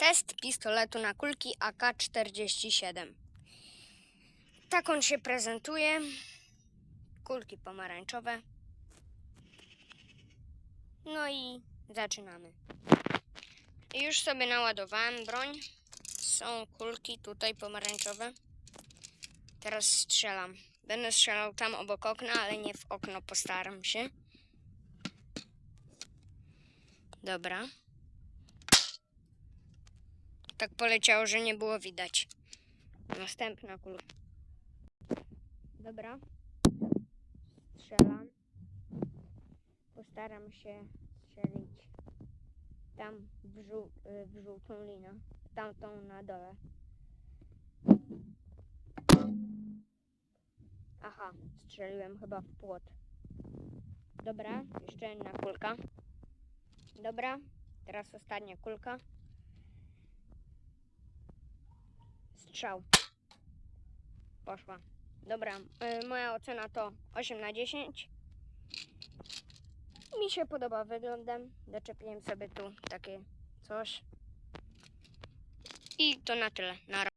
Test pistoletu na kulki AK-47. Tak on się prezentuje. Kulki pomarańczowe. No i zaczynamy. Już sobie naładowałem broń. Są kulki tutaj pomarańczowe. Teraz strzelam. Będę strzelał tam obok okna, ale nie w okno, postaram się. Dobra. Tak poleciało, że nie było widać. Następna kulka. Dobra. Strzelam. Postaram się strzelić tam w, żół- y, w żółtą linię. Tamtą na dole. Aha, strzeliłem chyba w płot. Dobra, jeszcze jedna kulka. Dobra, teraz ostatnia kulka. Strzał. Poszła. Dobra, y, moja ocena to 8 na 10. Mi się podoba wyglądem. Doczepiłem sobie tu takie coś. I to na tyle. Na razie.